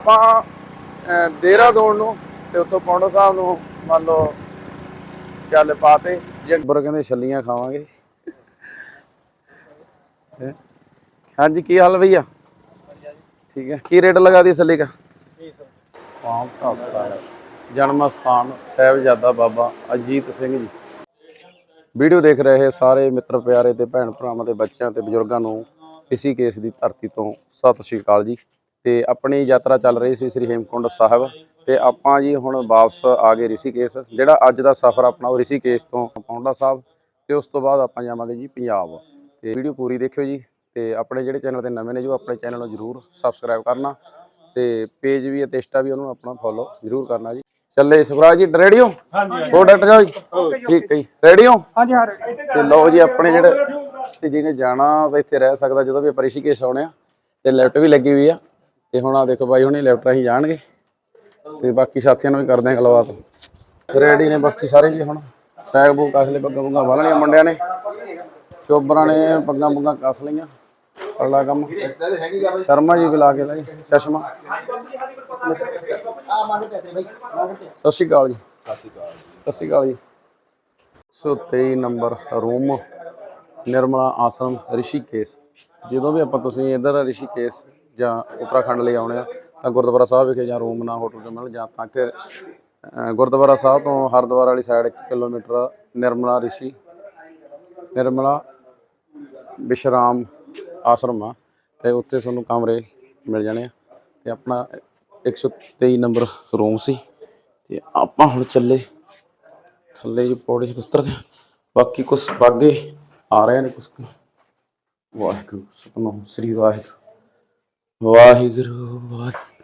ਆਪਾਂ ਦੇਹਰਾਦੂਨ ਨੂੰ ਤੇ ਉੱਥੋਂ ਪੌਂਡਾ ਸਾਹਿਬ ਨੂੰ ਮੰਨ ਲਓ ਚੱਲ ਪਾਤੇ ਜਗਬਰ ਕਹਿੰਦੇ ਛੱਲੀਆਂ ਖਾਵਾਂਗੇ? ਹਾਂਜੀ ਕੀ ਹਾਲ ਭਈਆ? ਠੀਕ ਹੈ। ਕੀ ਰੇਟ ਲਗਾ ਦੀ ਛੱਲੀ ਦਾ? ਜਨਮ ਸਥਾਨ ਸਾਹਿਬਜ਼ਾਦਾ ਬਾਬਾ ਅਜੀਤ ਸਿੰਘ ਜੀ। ਵੀਡੀਓ ਦੇਖ ਰਹੇ ਸਾਰੇ ਮਿੱਤਰ ਪਿਆਰੇ ਤੇ ਭੈਣ ਭਰਾਵਾਂ ਤੇ ਬੱਚਿਆਂ ਤੇ ਬਜ਼ੁਰਗਾਂ ਨੂੰ ਇਸੀ ਕੇਸ ਦੀ ਧਰਤੀ ਤੋਂ ਸਤਿ ਸ਼੍ਰੀ ਅਕਾਲ ਜੀ। ਤੇ ਆਪਣੀ ਯਾਤਰਾ ਚੱਲ ਰਹੀ ਸੀ ਸ੍ਰੀ ਹੇਮਕੁੰਡ ਸਾਹਿਬ ਤੇ ਆਪਾਂ ਜੀ ਹੁਣ ਵਾਪਸ ਆ ਗਏ ਰਿਸ਼ੀਕੇਸ਼ ਜਿਹੜਾ ਅੱਜ ਦਾ ਸਫ਼ਰ ਆਪਣਾ ਉਹ ਰਿਸ਼ੀਕੇਸ਼ ਤੋਂ ਪੌਂਡਾ ਸਾਹਿਬ ਤੇ ਉਸ ਤੋਂ ਬਾਅਦ ਆਪਾਂ ਜਾਵਾਂਗੇ ਜੀ ਪੰਜਾਬ। ਤੇ ਵੀਡੀਓ ਪੂਰੀ ਦੇਖਿਓ ਜੀ ਤੇ ਆਪਣੇ ਜਿਹੜੇ ਚੈਨਲ ਤੇ ਨਵੇਂ ਨੇ ਜੋ ਆਪਣੇ ਚੈਨਲ ਨੂੰ ਜਰੂਰ ਸਬਸਕ੍ਰਾਈਬ ਕਰਨਾ ਤੇ ਪੇਜ ਵੀ ਅਤੇ ਇੰਸਟਾ ਵੀ ਉਹਨੂੰ ਆਪਣਾ ਫੋਲੋ ਜਰੂਰ ਕਰਨਾ ਜੀ। ਚੱਲੇ ਸੁਖਰਾਜ ਜੀ ਰੈਡੀ ਹੋ ਹਾਂਜੀ। ਹੋ ਡਾਕਟਰ ਸਾਹਿਬ ਜੀ? ਠੀਕ ਹੈ ਜੀ। ਰੈਡੀ ਹੋ ਹਾਂਜੀ ਹਾਂ ਤੇ ਲਓ ਜੀ ਆਪਣੇ ਜਿਹੜੇ ਤੇ ਜਿਹਨੇ ਜਾਣਾ ਉਹ ਇੱਥੇ ਰਹਿ ਸਕਦਾ ਜਦੋਂ ਵੀ ਆਪਾਂ ਰਿਸ਼ੀਕੇਸ਼ ਆਉਣੇ ਆ ਤੇ ਲੈਫਟ ਵੀ ਲੱਗੀ ਹੋਈ ਆ। ਤੇ ਹੁਣ ਆ ਦੇਖੋ ਬਾਈ, ਹੁਣੀ ਲੈਫਟ ਰਾਹੀਂ ਜਾਣਗੇ। ਤੇ ਬਾਕੀ ਸਾਥੀਆਂ ਨੂੰ ਵੀ ਕਰਦੇ ਆ ਗੱਲਬਾਤ। ਰੈਡੀ ਨੇ ਬਾਕੀ ਸਾਰੇ ਜੀ ਹੁਣ। ਟੈਗ ਬੂਗ ਕੱਸ ਲਏ, ਪੱਗਾਂ ਪੁੱਗਾਂ ਬੰਨ ਲਈਆਂ ਮੁੰਡਿਆਂ ਨੇ। ਚੋਬਰਾਂ ਨੇ ਪੱਗਾਂ ਪੁੱਗਾਂ ਕੱਸ ਲਈਆਂ। ਅਗਲਾ ਕੰਮ। ਸ਼ਰਮਾ ਜੀ ਬੁਲਾ ਲਾ ਕੇ ਲਈ, ਚਸ਼ਮਾ। ਸਤਿ ਸ਼੍ਰੀ ਅਕਾਲ ਜੀ। ਸਤਿ ਸ਼੍ਰੀ ਅਕਾਲ ਜੀ। So 23 number room, Nirmala Ashram, Rishikesh. ਜਦੋਂ ਵੀ ਆਪਾਂ ਤੁਸੀਂ ਇਧਰ ਰਿਸ਼ੀਕੇਸ਼ ਜਾਂ ਉੱਤਰਾਖੰਡ ਲਈ ਆਉਣੇ ਆ, ਤਾਂ ਗੁਰਦੁਆਰਾ ਸਾਹਿਬ ਵਿਖੇ ਜਾਂ ਰੂਮ ਨਾ ਹੋਟਲ 'ਚ ਮਿਲ ਜਾਂ ਤਾਂ ਕਿ ਗੁਰਦੁਆਰਾ ਸਾਹਿਬ ਤੋਂ ਹਰਿਦੁਆਰ ਵਾਲੀ ਸਾਈਡ 1 ਕਿਲੋਮੀਟਰ ਨਿਰਮਲਾ ਰਿਸ਼ੀ, ਨਿਰਮਲਾ ਵਿਸ਼ਰਾਮ ਆਸ਼ਰਮ ਆ, ਤੇ ਉੱਥੇ ਤੁਹਾਨੂੰ ਕਮਰੇ ਮਿਲ ਜਾਣੇ ਆ, ਤੇ ਆਪਣਾ 123 ਨੰਬਰ ਰੂਮ ਸੀ, ਤੇ ਆਪਾਂ ਹੁਣ ਚੱਲੇ ਥੱਲੇ ਜੀ ਪੌੜੀ ਤੋਂ ਉਤਰਦੇ ਹਾਂ। ਬਾਕੀ ਕੁਝ ਬਾਗੇ ਆ ਰਹੇ ਨੇ ਕੁਝ ਵਾਹਿਗੁਰੂ, ਸਤਨਾਮ, ਸ੍ਰੀ ਵਾਹਿਗੁਰੂ ਵਾਹਿਗੁਰੂ, ਵਾਹਿ-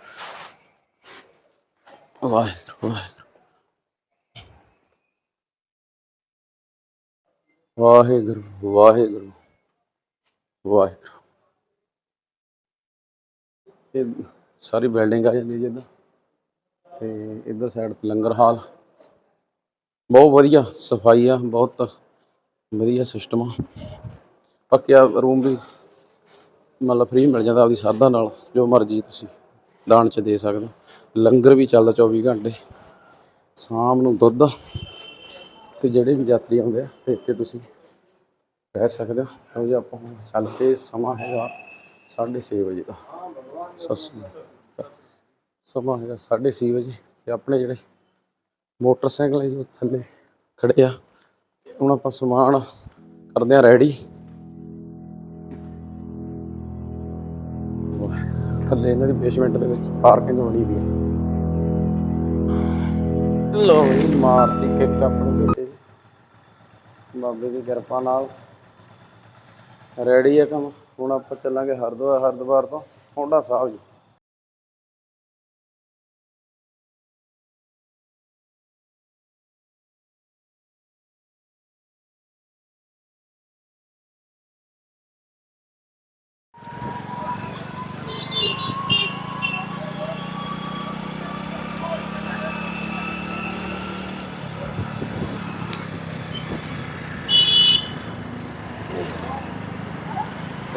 ਵਾਹਿਗੁਰੂ ਵਾਹਿਗੁਰੂ ਵਾਹਿਗੁਰੂ ਵਾਹਿਗੁਰੂ। ਵਾਹਿਗੁਰੂ ਇਹ ਸਾਰੀ ਬਿਲਡਿੰਗ ਆ ਜਾਂਦੀ ਜਿੱਦਾਂ ਤੇ ਇਧਰ ਸਾਈਡ ਤੇ ਲੰਗਰ ਹਾਲ। ਬਹੁਤ ਵਧੀਆ ਸਫ਼ਾਈ ਆ, ਬਹੁਤ ਵਧੀਆ ਸਿਸਟਮ ਆ। ਪੱਕਿਆ ਰੂਮ ਵੀ ਮਤਲਬ ਫ੍ਰੀ ਮਿਲ ਜਾਂਦਾ ਆਪਦੀ ਸਰਦਾ ਨਾਲ, ਜੋ ਮਰਜ਼ੀ ਤੁਸੀਂ ਦਾਨ ਚ ਦੇ ਸਕਦੇ ਹੋ। ਲੰਗਰ ਵੀ ਚੱਲਦਾ 24 ਘੰਟੇ, ਸ਼ਾਮ ਨੂੰ ਦੁੱਧ ਤੇ ਜਿਹੜੇ ਵੀ ਯਾਤਰੀ ਆਉਂਦੇ ਆ, ਤੇ ਇੱਥੇ ਤੁਸੀਂ ਰਹਿ ਸਕਦੇ ਹੋ। ਕਿਉਂਕਿ ਆਪਾਂ ਹੁਣ ਚੱਲ ਕੇ ਸਮਾਂ ਹੈਗਾ 6:30 ਵਜੇ ਦਾ। ਸਤਿ ਸ਼੍ਰੀ ਅਕਾਲ। ਸਮਾਂ ਹੈਗਾ 6:30 ਵਜੇ ਤੇ ਆਪਣੇ ਜਿਹੜੇ ਮੋਟਰਸਾਈਕਲ ਹੈ ਜੀ, ਉਹ ਥੱਲੇ ਖੜੇ ਆ। ਹੁਣ ਆਪਾਂ ਸਮਾਨ ਕਰਦੇ ਆ ਰੈਡੀ ਥੱਲੇ ਇਹਨਾਂ ਦੀ ਬੇਸਮੈਂਟ ਦੇ ਵਿੱਚ ਪਾਰਕਿੰਗ ਬਣੀ ਵੀ ਹੈ। ਲੋ ਮਾਰਤੀ ਕਿੱਕ ਆਪਣੇ ਬੇਟੇ ਦੀ। ਬਾਬੇ ਦੀ ਕਿਰਪਾ ਨਾਲ। ਰੈਡੀ ਹੈ ਕੰਮ? ਹੁਣ ਆਪਾਂ ਚੱਲਾਂਗੇ ਹਰਿਦੁਆਰ ਹਰਿਦੁਆਰ ਤੋਂ ਪੌਂਡਾ ਸਾਹਿਬ ਜੀ।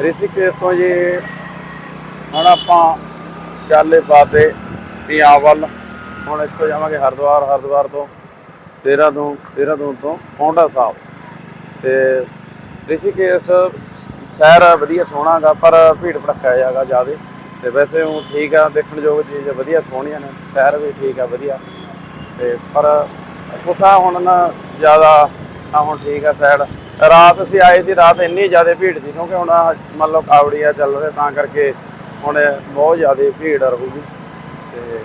ਰਿਸ਼ੀਕੇਸ਼ ਤੋਂ ਜੀ, ਹੁਣ ਆਪਾਂ ਚਾਲੇ ਪਾਤੇ ਪੰਜਾਬ ਵੱਲ, ਹੁਣ ਇੱਥੋਂ ਜਾਵਾਂਗੇ ਹਰਿਦੁਆਰ ਹਰਿਦੁਆਰ ਤੋਂ ਦੇਹਰਾਦੂਨ ਦੇਹਰਾਦੂਨ ਤੋਂ ਪੌਂਡਾ ਸਾਹਿਬ। ਤੇ ਰਿਸ਼ੀਕੇਸ਼ ਸ਼ਹਿਰ ਵਧੀਆ ਸੋਹਣਾ ਗਾ ਪਰ ਭੀੜ ਭੜੱਕਾ ਹੈਗਾ ਜ਼ਿਆਦੇ। ਤੇ ਵੈਸੇ ਉਹ ਠੀਕ ਆ, ਦੇਖਣ ਯੋਗ ਚੀਜ਼ ਵਧੀਆ ਸੋਹਣੀਆਂ ਨੇ, ਸ਼ਹਿਰ ਵੀ ਠੀਕ ਆ, ਵਧੀਆ। ਤੇ ਪਰ ਕੁਸਾ ਹੁਣ ਨਾ ਜ਼ਿਆਦਾ ਆ ਹੁਣ ਠੀਕ ਆ ਸਾਈਡ ਰਾਤ ਅਸੀਂ ਆਏ ਸੀ, ਰਾਤ ਇੰਨੀ ਜ਼ਿਆਦਾ ਭੀੜ ਸੀ, ਕਿਉਂਕਿ ਹੁਣ ਮੰਨ ਲਓ ਕਾਵੜੀਆ ਚੱਲ ਰਿਹਾ, ਤਾਂ ਕਰਕੇ ਹੁਣ ਬਹੁਤ ਜ਼ਿਆਦਾ ਭੀੜ ਰਹੂਗੀ। ਤੇ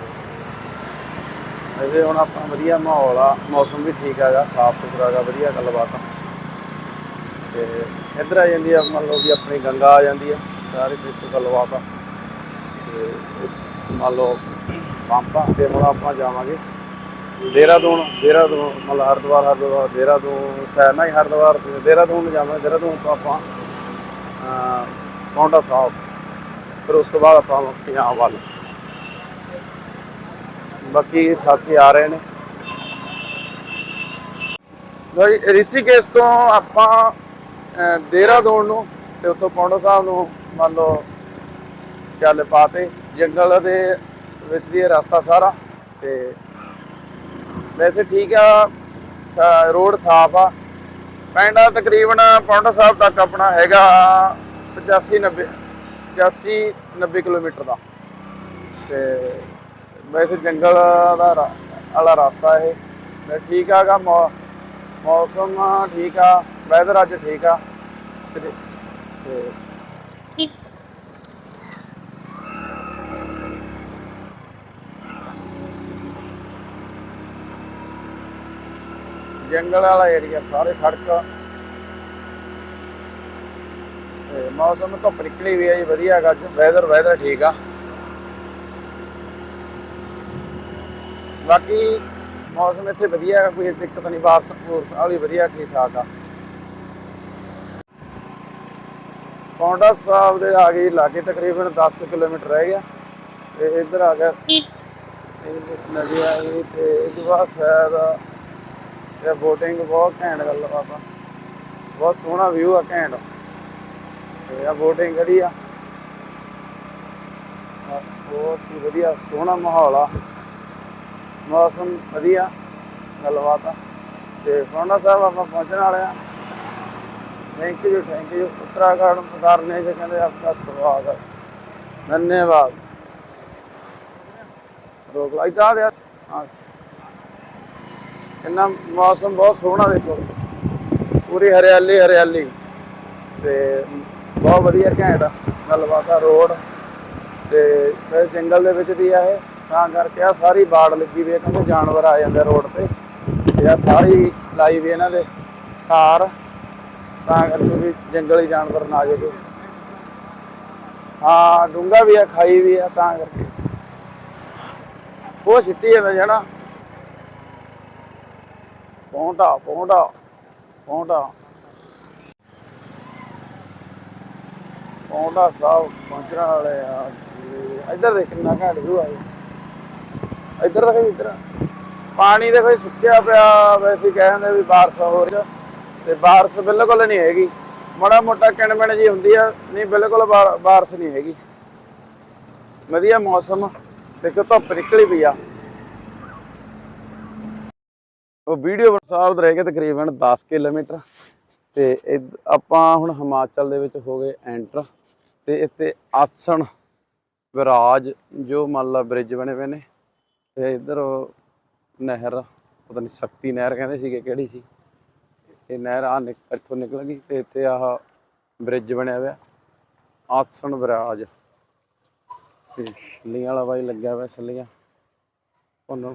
ਵੈਸੇ ਹੁਣ ਆਪਣਾ ਵਧੀਆ ਮਾਹੌਲ ਆ, ਮੌਸਮ ਵੀ ਠੀਕ ਹੈਗਾ ਸਾਫ਼ ਸੁਥਰਾ ਹੈਗਾ ਵਧੀਆ ਗੱਲਬਾਤ ਆ। ਤੇ ਇੱਧਰ ਆ ਜਾਂਦੀ ਆ, ਮੰਨ ਲਓ ਵੀ ਆਪਣੀ ਗੰਗਾ ਆ ਜਾਂਦੀ ਆ, ਸਾਰੀ ਕੁਝ ਗੱਲਬਾਤ ਆ। ਤੇ ਮੰਨ ਲਓ ਪੰਪਾ ਤੇ ਹੁਣ ਆਪਾਂ ਜਾਵਾਂਗੇ। ਦੇਹਰਾਦੂਨ ਦੇਹਰਾਦੂਨ ਮਤਲਬ ਹਰਿਦੁਆਰ ਹਰਿਦੁਆਰ ਦੇਹਰਾਦੂਨ ਸ਼ਹਿਰ ਹੀ ਹਰਿਦੁਆਰ ਦੇਹਰਾਦੂਨ ਨੂੰ ਜਾਵਾਂਗੇ ਦੇਹਰਾਦੂਨ ਤੋਂ ਆਪਾਂ ਅਹ, ਪੌਂਡਾ ਸਾਹਿਬ। ਫਿਰ ਉਸ ਤੋਂ ਬਾਅਦ ਆਪਾਂ ਪੰਜਾਬ ਵੱਲ। ਬਾਕੀ ਸਾਥੀ ਆ ਰਹੇ ਨੇ। ਲੋ ਜੀ ਰਿਸ਼ੀਕੇਸ਼ ਤੋਂ ਆਪਾਂ ਦੇਹਰਾਦੂਨ ਨੂੰ ਤੇ ਉੱਥੋਂ ਪੌਂਡਾ ਸਾਹਿਬ ਨੂੰ ਮੰਨ ਲਓ ਚੱਲ ਪਾਤੇ ਜੰਗਲ ਦੇ ਵਿੱਚ ਦੀ ਰਸਤਾ ਸਾਰਾ ਤੇ ਵੈਸੇ ਠੀਕ ਆ, ਸਾ- ਰੋਡ ਸਾਫ਼ ਆ। ਪਿੰਡ ਤਕਰੀਬਨ ਪੌਂਡਾ ਸਾਹਿਬ ਤੱਕ ਆਪਣਾ ਹੈਗਾ 85 90 85 90 ਕਿਲੋਮੀਟਰ ਦਾ। ਤੇ ਵੈਸੇ ਜੰਗਲ ਦਾ ਵਾਲਾ ਰਸਤਾ ਇਹ। ਤੇ ਠੀਕ ਆਗਾ ਮੌਸਮ ਠੀਕ ਆ, ਵੈਦਰ ਅੱਜ ਠੀਕ ਆ। ਤੇ ਜੰਗਲ ਵਾਲਾ ਏਰੀਆ ਸਾਰੇ ਸੜਕ। ਤੇ ਮੌਸਮ ਧੁੱਪ ਨਿਕਲੀ ਵੀ ਹੈ ਜੀ, ਵਧੀਆ ਹੈਗਾ। ਵੈਦਰ ਵੈਦਰ ਠੀਕ ਆ। ਬਾਕੀ ਮੌਸਮ ਇੱਥੇ ਵਧੀਆ ਹੈਗਾ, ਕੋਈ ਦਿੱਕਤ ਨਹੀਂ ਬਾਰਿਸ਼ ਬੂਰਸ਼ ਵਾਲੀ ਵਧੀਆ ਠੀਕ ਠਾਕ ਆ। ਪੌਂਡਾ ਸਾਹਿਬ ਦੇ ਆ ਗਏ ਲਾਗੇ ਤਕਰੀਬਨ 10 ਕਿਲੋਮੀਟਰ ਰਹਿ ਗਿਆ। ਤੇ ਇੱਧਰ ਆ ਗਿਆ। ਇਹ ਨਦੀ ਆ ਗਈ ਤੇ ਇਹਦੇ ਬਾਅਦ ਸ਼ਾਇਦ ਇਹ ਬੋਟਿੰਗ ਬਹੁਤ ਘੈਂਟ ਗੱਲ ਆ ਬਾਬਾ। ਬਹੁਤ ਸੋਹਣਾ ਵਿਊ ਆ ਘੈਂਟ। ਤੇ ਆ ਬੋਟਿੰਗ ਖੜੀ ਆ। ਬਹੁਤ ਹੀ ਵਧੀਆ, ਸੋਹਣਾ ਮਾਹੌਲ ਆ। ਮੌਸਮ ਵਧੀਆ, ਗੱਲਬਾਤ ਆ। ਤੇ ਸੋਹਣਾ ਸਾਹਿਬ ਆਪਾਂ ਪਹੁੰਚਣ ਵਾਲੇ ਆ। Thank you thank you Uttarakhand ਪਧਾਰਨੇ ਜੇ ਕਹਿੰਦੇ ਆਪਕਾ ਸਵਾਗਤ। ਧੰਨਵਾਦ। ਰੋਕ ਲਾਈ ਦਾ ਯਾਰ ਹਾਂ। ਇੰਨਾ ਮੌਸਮ ਬਹੁਤ ਸੋਹਣਾ ਦੇਖੋ। ਪੂਰੀ ਹਰਿਆਲੀ ਹਰਿਆਲੀ। ਤੇ ਬਹੁਤ ਵਧੀਆ ਘੈਂਟ ਗੱਲਬਾਤ ਆ ਰੋਡ। ਤੇ ਫਿਰ ਜੰਗਲ ਦੇ ਵਿੱਚ ਦੀ ਆ ਇਹ। ਤਾਂ ਕਰਕੇ ਆ ਸਾਰੀ ਬਾੜ ਲੱਗੀ ਵੀ ਹੈ ਕਹਿੰਦੇ ਜਾਨਵਰ ਆ ਜਾਂਦੇ ਰੋਡ ਤੇ। ਤੇ ਆ ਸਾਰੀ ਲਾਈ ਵੀ ਇਹਨਾਂ ਦੇ ਕਾਰ ਤਾਂ ਕਰਕੇ ਵੀ ਜੰਗਲੀ ਜਾਨਵਰ ਨਾ ਆ ਜਾਵੇ। ਹਾਂ ਡੂੰਗਾ ਵੀ ਆ, ਖਾਈ ਵੀ ਆ, ਤਾਂ ਕਰਕੇ। ਉਹ ਛਿੱਟੀ ਜਾਂਦਾ ਜਿਹੜਾ ਪੌਂਟਾ ਪੌਂਟਾ ਪੌਂਟਾ ਪੌਂਟਾ ਸਾਹਿਬ ਪਹੁੰਚਣ ਵਾਲੇ ਆ। ਇੱਧਰ ਦੇਖ ਕਿੰਨਾ ਘਾਟ ਵੀ ਆਇਆ ਇੱਧਰ ਦੇਖ ਇੱਧਰ। ਪਾਣੀ ਦੇਖੋ ਸੁੱਕਿਆ ਪਿਆ। ਵੈਸੇ ਹੀ ਕਹਿੰਦੇ ਵੀ ਬਾਰਿਸ਼ ਹੋ ਰਹੀ ਆ। ਤੇ ਬਾਰਿਸ਼ ਬਿਲਕੁਲ ਨਹੀਂ ਹੈਗੀ। ਮਾੜਾ ਮੋਟਾ ਕਿਣਮਿਣ ਜੀ ਹੁੰਦੀ ਆ। ਨਹੀਂ, ਬਿਲਕੁਲ ਬਾਰ- ਬਾਰਿਸ਼ ਨਹੀਂ ਹੈਗੀ। ਵਧੀਆ ਮੌਸਮ। ਦੇਖੋ, ਧੁੱਪ ਨਿਕਲੀ ਪਈ ਆ। ਉਹ ਵੀਡੀਓ ਸਾਹਿਬ ਰਹਿ ਗਏ ਤਕਰੀਬਨ 10 ਕਿਲੋਮੀਟਰ। ਤੇ ਇਦ- ਆਪਾਂ ਹੁਣ ਹਿਮਾਚਲ ਦੇ ਵਿੱਚ ਹੋ ਗਏ ਐਂਟਰ। ਤੇ ਇੱਥੇ ਆਸਣ ਵਿਰਾਜ, ਜੋ ਮੰਨ ਲਾ ਬ੍ਰਿਜ ਬਣੇ ਪਏ ਨੇ। ਤੇ ਇੱਧਰ ਉਹ ਨਹਿਰ, ਪਤਾ ਨਹੀਂ ਸ਼ਕਤੀ ਨਹਿਰ ਕਹਿੰਦੇ ਸੀਗੇ ਕਿਹੜੀ ਸੀ। ਇਹ ਨਹਿਰ ਆ ਨਿਕ- ਇੱਥੋਂ ਨਿਕਲ ਗਈ ਤੇ ਇੱਥੇ ਆਹ ਬ੍ਰਿਜ ਬਣਿਆ ਹੋਇਆ। ਆਸਣ ਵਿਰਾਜ। ਤੇ ਛੱਲੀਆਂ ਵਾਲਾ ਬਾਈ ਲੱਗਿਆ ਹੋਇਆ, ਛੱਲੀਆਂ। ਉਹਨਾਂ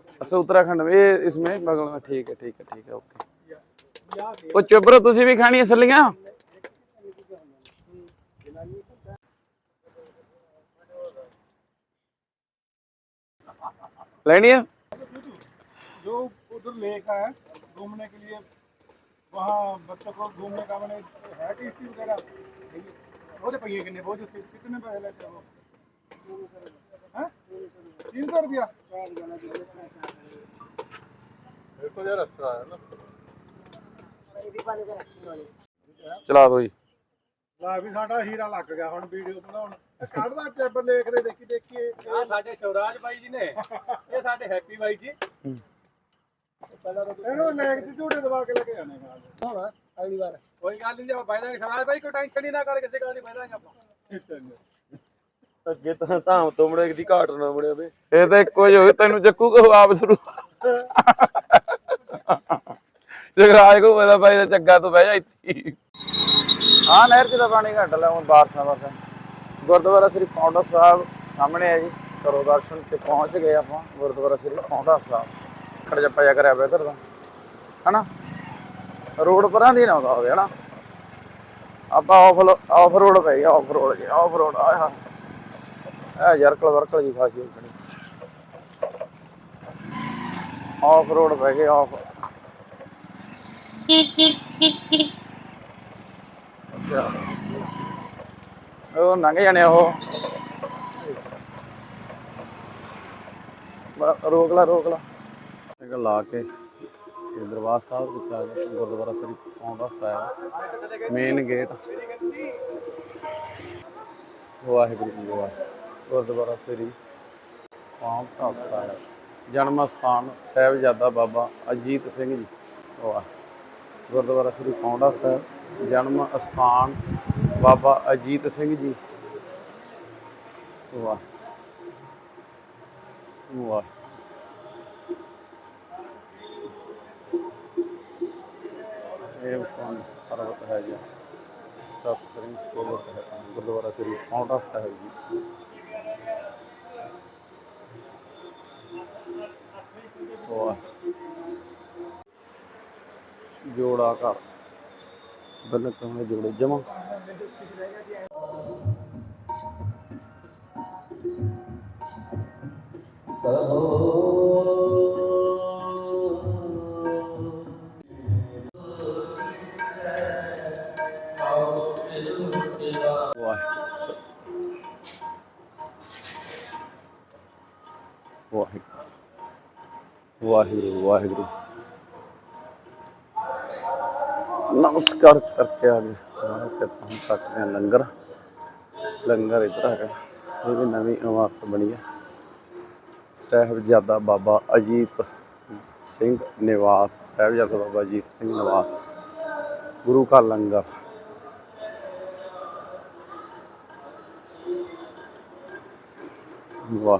اچھا اتراکھنڈ میں اس میں بغل میں ٹھیک ہے ٹھیک ہے ٹھیک ہے اوکے وہ چوبرو تسی بھی کھانی ہے سلیاں لینی ہے جو ادھر لے کا ہے گھومنے کے لیے وہاں بچوں کو گھومنے کا میں ہے ٹیکسی وغیرہ بہت پہیے کتنے پیسے لیتے ہیں وہ हो हैं तीन सौ रुपया देखो यार रास्ता है ना चला दो जी ਲਾ ਵੀ ਸਾਡਾ ਹੀਰਾ ਲੱਗ ਗਿਆ ਹੁਣ ਵੀਡੀਓ ਬਣਾਉਣ ਕੱਢਦਾ ਟੇਬਲ ਦੇਖਦੇ ਦੇਖੀ ਦੇਖੀਏ ਆ ਸਾਡੇ ਸ਼ਿਵਰਾਜ ਬਾਈ ਜੀ ਨੇ ਇਹ ਸਾਡੇ ਹੈਪੀ ਬਾਈ ਜੀ ਇਹਨੂੰ ਲੈਕ ਦੀ ਝੂਟੇ ਦਵਾ ਕੇ ਲੈ ਕੇ ਜਾਣੇ ਨਾਲ ਹੁਣ ਅਗਲੀ ਵਾਰ ਕੋਈ ਗੱਲ ਨਹੀਂ ਜੇ ਆਪਾਂ ਬਹਿ ਜਾਾਂਗੇ ਸ਼ਿਵਰਾਜ ਬਾਈ ਕੋਈ ਟੈਨਸ਼ਨ ਹੀ ਨਾ ਕਰ ਕਿਸੇ ਗੱਲ ਦੀ ਬਹਿ ਜਾਾਂਗੇ ਆਪਾਂ ਅੱਗੇ ਤਾਂ ਧਾਮ ਤੋਂ ਮੁੜੇ ਦੀ ਘਾਟ ਨਾ ਮੁੜਿਆ ਵੇ। ਇਹ ਤਾਂ ਇੱਕੋ ਹੋਵੇ ਤੈਨੂੰ ਚੱਕੂ ਕੋ ਆਪ ਸ਼ੁਰੂ। ਜਗਰਾਜ ਕੋ ਪਤਾ ਭਾਈ ਦਾ ਚੱਗਾ ਤੋਂ ਬਹਿ ਜਾ ਇੱਥੇ। ਹਾਂ ਨਹਿਰ ਚ ਤਾਂ ਪਾਣੀ ਘੱਟ ਲਿਆ ਹੁਣ ਬਾਰਸ਼ਾਂ ਦਾ ਗੁਰਦੁਆਰਾ ਸ੍ਰੀ ਪੌਂਡਾ ਸਾਹਿਬ ਸਾਹਮਣੇ ਹੈ ਜੀ। ਕਰੋ ਦਰਸ਼ਨ ਤੇ ਪਹੁੰਚ ਗਏ ਆਪਾਂ। ਗੁਰਦੁਆਰਾ ਸ੍ਰੀ ਪੌਂਡਾ ਸਾਹਿਬ। ਖੜ ਜੱਪਾ ਜਾ ਕਰਿਆ ਬਿਹਤਰ ਦਾ। ਹਨਾ? ਰੋਡ ਪਰਾਂ ਦੀ ਨਾ ਆਉਂਦਾ ਹੋਵੇ ਹਨਾ? ਆਪਾਂ ਆਫ ਆਫ ਰੋਡ ਪੈ ਗਿਆ ਆਫ ਰੋਡ ਜੀ ਆਫ ਰੋਡ ਆਇਆ ਆ ਯਾਰ ਵਰਕਲ ਜੀ ਖਾਸੀ ਖੜੀ ਆਫ ਰੋਡ ਪੈ ਗਏ ਆਫ ਉਹ ਲੰਘ ਜਾਣੇ ਉਹ। ਰੋਕ ਲਾ ਰੋਕ ਲਾ। ਇੱਕ ਲਾ ਕੇ ਤੇ ਦਰਬਾਰ ਸਾਹਿਬ ਵਿੱਚ ਆ ਗਏ ਗੁਰਦੁਆਰਾ ਸ੍ਰੀ ਪੌਂਡਾ ਸਾਹਿਬ ਮੇਨ ਗੇਟ ਵਾਹਿਗੁਰੂ ਜੀ ਵਾਹਿਗੁਰੂ ਗੁਰਦੁਆਰਾ ਸ੍ਰੀ ਪੌਂਡਾ ਸਾਹਿਬ। ਜਨਮ ਸਥਾਨ ਸਾਹਿਬਜ਼ਾਦਾ ਬਾਬਾ ਅਜੀਤ ਸਿੰਘ ਜੀ। ਵਾਹ। ਗੁਰਦੁਆਰਾ ਸ੍ਰੀ ਪੌਂਡਾ ਸਾਹਿਬ। ਜਨਮ ਅਸਥਾਨ ਬਾਬਾ ਅਜੀਤ ਸਿੰਘ ਜੀ। ਵਾਹ। ਵਾਹ। ਇਹ ਕੌਣ? ਪਰਵਤ ਹੈ ਜੀ। ਸਤ ਸ੍ਰੀ ਸੋਲਤ ਗੁਰਦੁਆਰਾ ਸ੍ਰੀ ਪੌਂਡਾ ਸਾਹਿਬ ਜੀ। ਜੋੜਾ ਘਰ। ਬੰਨ ਕਹਾਂ ਜੋੜੇ ਜਮਾ। ਵਾਹ ਵਾਹਿਗੁਰੂ ਵਾਹਿਗੁਰੂ। ਨਮਸਕਾਰ ਕਰਕੇ ਆ ਗਏ। ਤੇ ਪਹੁੰਚ ਸਕਦੇ ਹਾਂ ਲੰਗਰ। ਲੰਗਰ ਇੱਧਰ ਹੈਗਾ ਇਹ ਵੀ ਨਵੀਂ ਇਮਾਰਤ ਬਣੀ ਹੈ ਸਾਹਿਬਜ਼ਾਦਾ ਬਾਬਾ ਅਜੀਤ ਸਿੰਘ ਨਿਵਾਸ, ਸਾਹਿਬਜ਼ਾਦਾ ਬਾਬਾ ਅਜੀਤ ਸਿੰਘ ਨਿਵਾਸ। ਗੁਰੂ ਘਰ ਲੰਗਰ। ਵਾਹ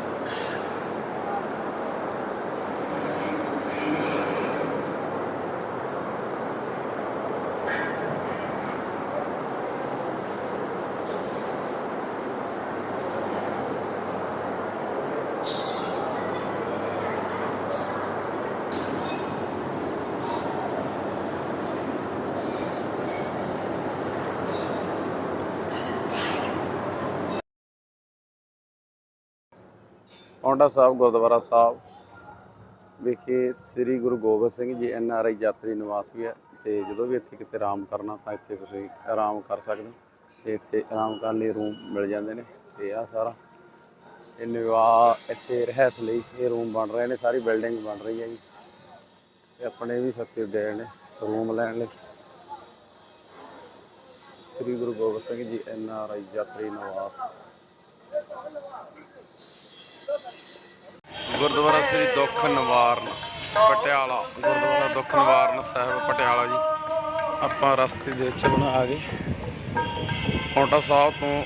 ਵਾਹ ਸਾਹਿਬ, ਗੁਰਦੁਆਰਾ ਸਾਹਿਬ ਵਿਖੇ ਸ੍ਰੀ Guru Gobind Singh ji N R I ਯਾਤਰੀ ਨਿਵਾਸ ਵੀ ਹੈ ਤੇ ਜਦੋਂ ਵੀ ਇੱਥੇ ਕਿਤੇ ਆਰਾਮ ਕਰਨਾ ਤਾਂ ਇੱਥੇ ਤੁਸੀਂ ਆਰਾਮ ਕਰ ਸਕਦੇ ਹੋ ਤੇ ਇੱਥੇ ਆਰਾਮ ਕਰਨ ਲਈ ਰੂਮ ਮਿਲ ਜਾਂਦੇ ਨੇ ਤੇ ਆ ਸਾਰਾ ਇਹ ਨਿਵਾ ਇੱਥੇ ਰਹਿਸ ਲਈ ਇਹ ਰੂਮ ਬਣ ਰਹੇ ਨੇ, ਸਾਰੀ ਬਿਲਡਿੰਗ ਬਣ ਰਹੀ ਹੈ ਜੀ। ਤੇ ਆਪਣੇ ਵੀ ਸੱਤੇ ਦੇ ਨੇ ਰੂਮ ਲੈਣ ਲਈ। ਸ੍ਰੀ Guru Gobind Singh ji N R I ਯਾਤਰੀ ਨਿਵਾਸ। ਗੁਰਦੁਆਰਾ ਸ੍ਰੀ ਦੁੱਖ ਨਿਵਾਰਨ, ਪਟਿਆਲਾ। ਗੁਰਦੁਆਰਾ ਦੁੱਖ ਨਿਵਾਰਨ ਸਾਹਿਬ, ਪਟਿਆਲਾ ਜੀ। ਆਪਾਂ ਰਸਤੇ ਦੇ ਵਿੱਚ ਹੁਣ ਆ ਗਏ। ਪੌਂਟਾ ਸਾਹਿਬ ਤੋਂ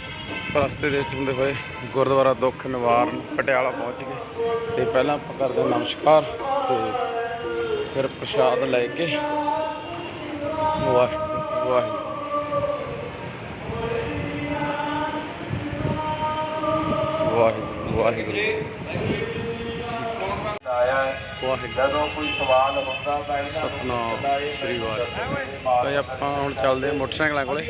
ਰਸਤੇ ਦੇ ਵਿੱਚ ਹੁੰਦੇ ਹੋਏ ਗੁਰਦੁਆਰਾ ਦੁੱਖ ਨਿਵਾਰਨ, ਪਟਿਆਲਾ ਪਹੁੰਚ ਗਏ। ਤੇ ਪਹਿਲਾਂ ਆਪਾਂ ਕਰਦੇ ਨਮਸਕਾਰ ਤੇ ਫਿਰ ਪ੍ਰਸ਼ਾਦ ਲੈ ਕੇ ਵਾਹਿਗੁਰੂ ਵਾਹਿਗੁਰੂ। ਵਾਹਿਗੁਰੂ ਵਾਹਿਗੁਰੂ। ਜਦੋਂ ਕੋਈ ਸਵਾਲ ਹੁੰਦਾ ਤਾਂ ਇਹਨਾਂ ਸਤਨਾਮ ਸ੍ਰੀ ਵਾਹਿਗੁਰੂ ਤੇ ਆਪਾਂ ਹੁਣ ਚੱਲਦੇ ਮੋਟਰਸਾਈਕਲਾਂ ਕੋਲੇ।